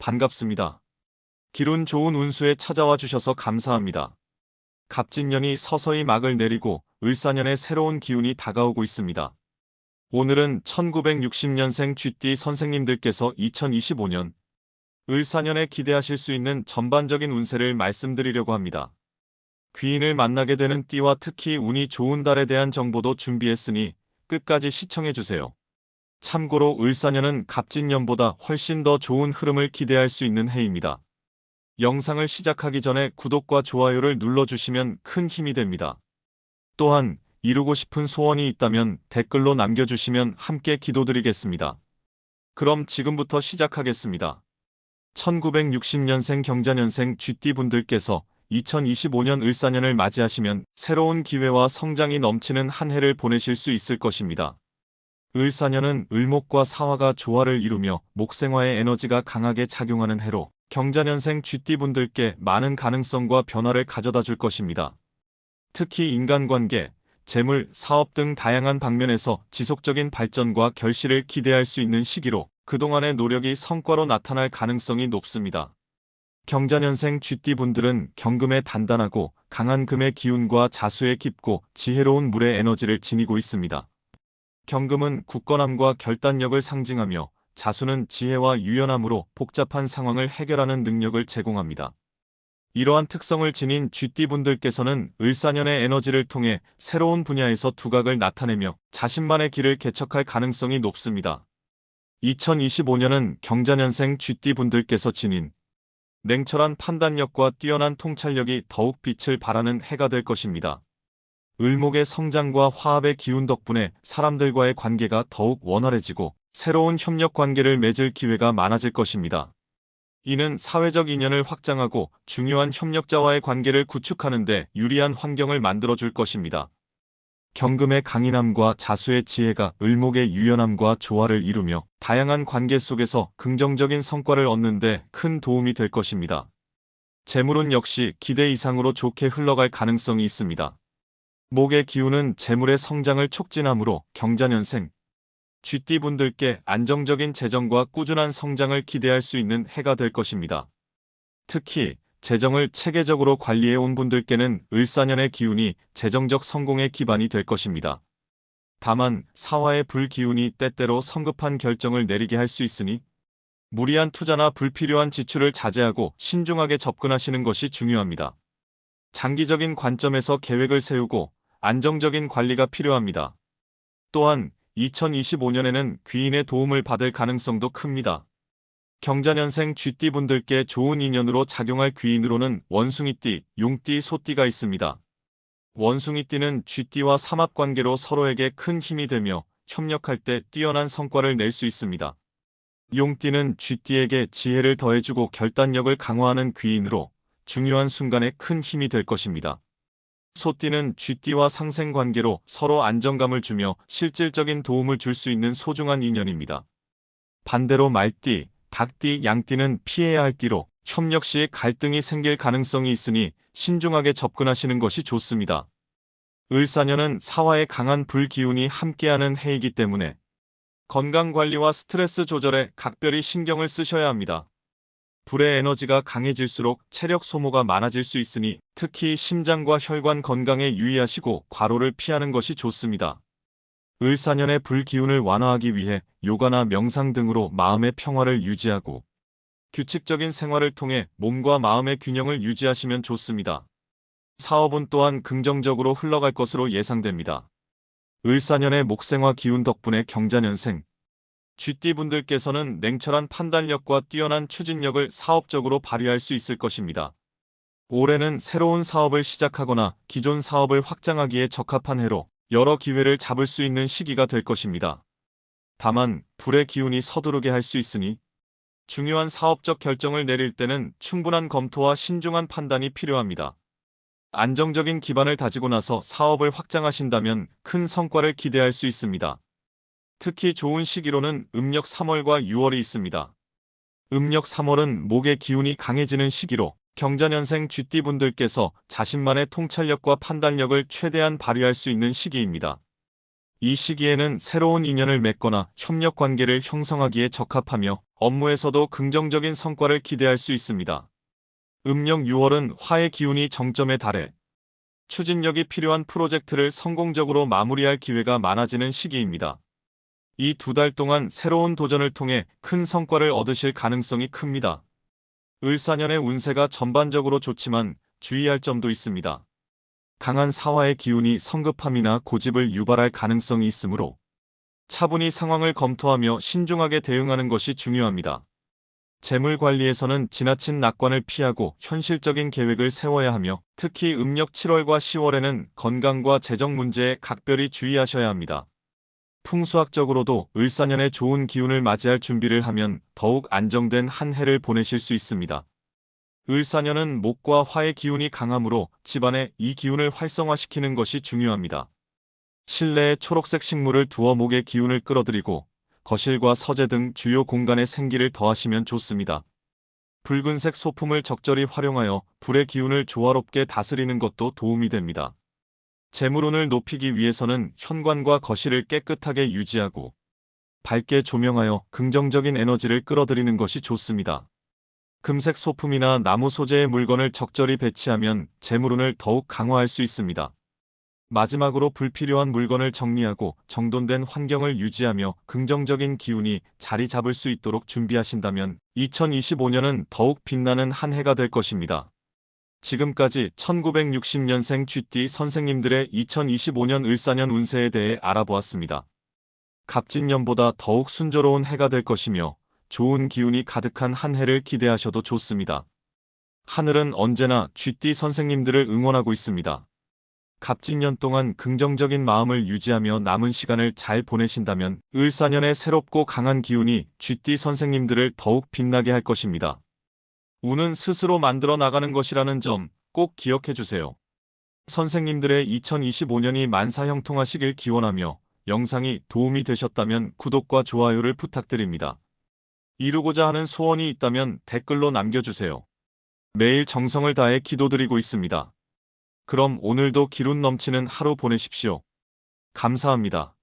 반갑습니다. 기운 좋은 운수에 찾아와 주셔서 감사합니다. 갑진년이 서서히 막을 내리고 을사년의 새로운 기운이 다가오고 있습니다. 오늘은 1960년생 쥐띠 선생님들께서 2025년 을사년에 기대하실 수 있는 전반적인 운세를 말씀드리려고 합니다. 귀인을 만나게 되는 띠와 특히 운이 좋은 달에 대한 정보도 준비했으니 끝까지 시청해주세요. 참고로 을사년은 갑진년보다 훨씬 더 좋은 흐름을 기대할 수 있는 해입니다. 영상을 시작하기 전에 구독과 좋아요를 눌러주시면 큰 힘이 됩니다. 또한 이루고 싶은 소원이 있다면 댓글로 남겨주시면 함께 기도드리겠습니다. 그럼 지금부터 시작하겠습니다. 1960년생 경자년생 쥐띠 분들께서 2025년 을사년을 맞이하시면 새로운 기회와 성장이 넘치는 한 해를 보내실 수 있을 것입니다. 을사년은 을목과 사화가 조화를 이루며 목생화의 에너지가 강하게 작용하는 해로 경자년생 쥐띠 분들께 많은 가능성과 변화를 가져다 줄 것입니다. 특히 인간관계, 재물, 사업 등 다양한 방면에서 지속적인 발전과 결실을 기대할 수 있는 시기로 그동안의 노력이 성과로 나타날 가능성이 높습니다. 경자년생 쥐띠 분들은 경금에 단단하고 강한 금의 기운과 자수에 깊고 지혜로운 물의 에너지를 지니고 있습니다. 경금은 굳건함과 결단력을 상징하며 자수는 지혜와 유연함으로 복잡한 상황을 해결하는 능력을 제공합니다. 이러한 특성을 지닌 쥐띠 분들께서는 을사년의 에너지를 통해 새로운 분야에서 두각을 나타내며 자신만의 길을 개척할 가능성이 높습니다. 2025년은 경자년생 쥐띠 분들께서 지닌 냉철한 판단력과 뛰어난 통찰력이 더욱 빛을 발하는 해가 될 것입니다. 을목의 성장과 화합의 기운 덕분에 사람들과의 관계가 더욱 원활해지고 새로운 협력 관계를 맺을 기회가 많아질 것입니다. 이는 사회적 인연을 확장하고 중요한 협력자와의 관계를 구축하는 데 유리한 환경을 만들어줄 것입니다. 경금의 강인함과 자수의 지혜가 을목의 유연함과 조화를 이루며 다양한 관계 속에서 긍정적인 성과를 얻는 데 큰 도움이 될 것입니다. 재물은 역시 기대 이상으로 좋게 흘러갈 가능성이 있습니다. 목의 기운은 재물의 성장을 촉진하므로 경자년생, 쥐띠 분들께 안정적인 재정과 꾸준한 성장을 기대할 수 있는 해가 될 것입니다. 특히 재정을 체계적으로 관리해 온 분들께는 을사년의 기운이 재정적 성공의 기반이 될 것입니다. 다만 사화의 불기운이 때때로 성급한 결정을 내리게 할 수 있으니 무리한 투자나 불필요한 지출을 자제하고 신중하게 접근하시는 것이 중요합니다. 장기적인 관점에서 계획을 세우고 안정적인 관리가 필요합니다. 또한 2025년에는 귀인의 도움을 받을 가능성도 큽니다. 경자년생 쥐띠 분들께 좋은 인연으로 작용할 귀인으로는 원숭이띠, 용띠, 소띠가 있습니다. 원숭이띠는 쥐띠와 삼합관계로 서로에게 큰 힘이 되며 협력할 때 뛰어난 성과를 낼 수 있습니다. 용띠는 쥐띠에게 지혜를 더해주고 결단력을 강화하는 귀인으로 중요한 순간에 큰 힘이 될 것입니다. 소띠는 쥐띠와 상생관계로 서로 안정감을 주며 실질적인 도움을 줄 수 있는 소중한 인연입니다. 반대로 말띠, 닭띠, 양띠는 피해야 할 띠로 협력 시 갈등이 생길 가능성이 있으니 신중하게 접근하시는 것이 좋습니다. 을사년은 사화의 강한 불기운이 함께하는 해이기 때문에 건강관리와 스트레스 조절에 각별히 신경을 쓰셔야 합니다. 불의 에너지가 강해질수록 체력 소모가 많아질 수 있으니 특히 심장과 혈관 건강에 유의하시고 과로를 피하는 것이 좋습니다. 을사년의 불기운을 완화하기 위해 요가나 명상 등으로 마음의 평화를 유지하고 규칙적인 생활을 통해 몸과 마음의 균형을 유지하시면 좋습니다. 사업은 또한 긍정적으로 흘러갈 것으로 예상됩니다. 을사년의 목생화 기운 덕분에 경자년생, 쥐띠분들께서는 냉철한 판단력과 뛰어난 추진력을 사업적으로 발휘할 수 있을 것입니다. 올해는 새로운 사업을 시작하거나 기존 사업을 확장하기에 적합한 해로 여러 기회를 잡을 수 있는 시기가 될 것입니다. 다만 불의 기운이 서두르게 할 수 있으니 중요한 사업적 결정을 내릴 때는 충분한 검토와 신중한 판단이 필요합니다. 안정적인 기반을 다지고 나서 사업을 확장하신다면 큰 성과를 기대할 수 있습니다. 특히 좋은 시기로는 음력 3월과 6월이 있습니다. 음력 3월은 목의 기운이 강해지는 시기로 경자년생 쥐띠분들께서 자신만의 통찰력과 판단력을 최대한 발휘할 수 있는 시기입니다. 이 시기에는 새로운 인연을 맺거나 협력 관계를 형성하기에 적합하며 업무에서도 긍정적인 성과를 기대할 수 있습니다. 음력 6월은 화의 기운이 정점에 달해 추진력이 필요한 프로젝트를 성공적으로 마무리할 기회가 많아지는 시기입니다. 이 두 달 동안 새로운 도전을 통해 큰 성과를 얻으실 가능성이 큽니다. 을사년의 운세가 전반적으로 좋지만 주의할 점도 있습니다. 강한 사화의 기운이 성급함이나 고집을 유발할 가능성이 있으므로 차분히 상황을 검토하며 신중하게 대응하는 것이 중요합니다. 재물 관리에서는 지나친 낙관을 피하고 현실적인 계획을 세워야 하며 특히 음력 7월과 10월에는 건강과 재정 문제에 각별히 주의하셔야 합니다. 풍수학적으로도 을사년에 좋은 기운을 맞이할 준비를 하면 더욱 안정된 한 해를 보내실 수 있습니다. 을사년은 목과 화의 기운이 강하므로 집안에 이 기운을 활성화시키는 것이 중요합니다. 실내에 초록색 식물을 두어 목의 기운을 끌어들이고 거실과 서재 등 주요 공간에 생기를 더하시면 좋습니다. 붉은색 소품을 적절히 활용하여 불의 기운을 조화롭게 다스리는 것도 도움이 됩니다. 재물운을 높이기 위해서는 현관과 거실을 깨끗하게 유지하고 밝게 조명하여 긍정적인 에너지를 끌어들이는 것이 좋습니다. 금색 소품이나 나무 소재의 물건을 적절히 배치하면 재물운을 더욱 강화할 수 있습니다. 마지막으로 불필요한 물건을 정리하고 정돈된 환경을 유지하며 긍정적인 기운이 자리 잡을 수 있도록 준비하신다면 2025년은 더욱 빛나는 한 해가 될 것입니다. 지금까지 1960년생 쥐띠 선생님들의 2025년 을사년 운세에 대해 알아보았습니다. 갑진년보다 더욱 순조로운 해가 될 것이며 좋은 기운이 가득한 한 해를 기대하셔도 좋습니다. 하늘은 언제나 쥐띠 선생님들을 응원하고 있습니다. 갑진년 동안 긍정적인 마음을 유지하며 남은 시간을 잘 보내신다면 을사년의 새롭고 강한 기운이 쥐띠 선생님들을 더욱 빛나게 할 것입니다. 운은 스스로 만들어 나가는 것이라는 점 꼭 기억해 주세요. 선생님들의 2025년이 만사형통하시길 기원하며 영상이 도움이 되셨다면 구독과 좋아요를 부탁드립니다. 이루고자 하는 소원이 있다면 댓글로 남겨주세요. 매일 정성을 다해 기도드리고 있습니다. 그럼 오늘도 기운 넘치는 하루 보내십시오. 감사합니다.